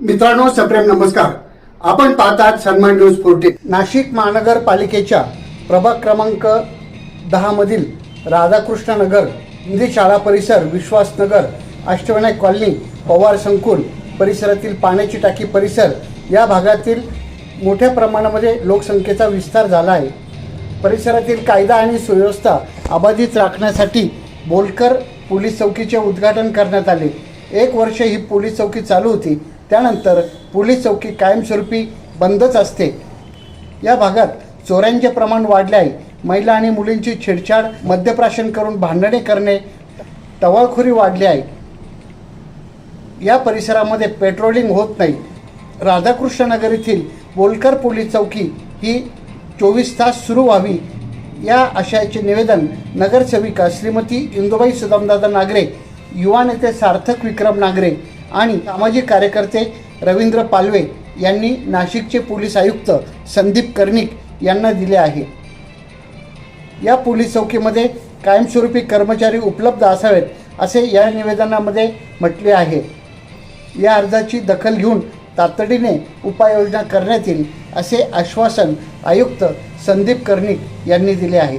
मित्रांनो सप्रेम नमस्कार. आपण पाहतात सन्मान न्यूज फोर्टीन नाशिक महानगरपालिकेच्या प्रभाग क्रमांक दहा मधील राधाकृष्ण नगर हिंदी शाळा परिसर विश्वासनगर अष्टविनायक कॉलनी पवार संकुल परिसरातील पाण्याची टाकी परिसर या भागातील मोठ्या प्रमाणामध्ये लोकसंख्येचा विस्तार झाला आहे. परिसरातील कायदा आणि सुव्यवस्था अबाधित राखण्यासाठी बोलकर पोलीस चौकीचे उद्घाटन करण्यात आले. एक वर्ष ही पोलीस चौकी चालू होती. त्यानंतर पोलीस चौकी कायमस्वरूपी बंदच असते. या भागात चोऱ्यांचे प्रमाण वाढले आहे महिला आणि मुलींची छेडछाड मद्यप्राशन करून भांडणे करणे टवाळखोरी वाढली आहे या परिसरामध्ये पेट्रोलिंग होत नाही. राधाकृष्णनगर येथील बोलकर पोलीस चौकी ही चोवीस तास सुरू व्हावी. या आशयाचे निवेदन नगरसेविका श्रीमती इंदुबाई सुदामदादा नागरे युवा नेते सार्थक विक्रम नागरे आणि सामाजिक कार्यकर्ते रवींद्र पालवे यांनी नाशिकचे पोलीस आयुक्त संदीप कर्णिक यांना दिले आहे. या पोलीस चौकीमध्ये कायमस्वरूपी कर्मचारी उपलब्ध असावेत असे या निवेदनामध्ये म्हटले आहे. या अर्जाची दखल घेऊन तातडीने उपाययोजना करण्यात येईल असे आश्वासन आयुक्त संदीप कर्णिक यांनी दिले आहे.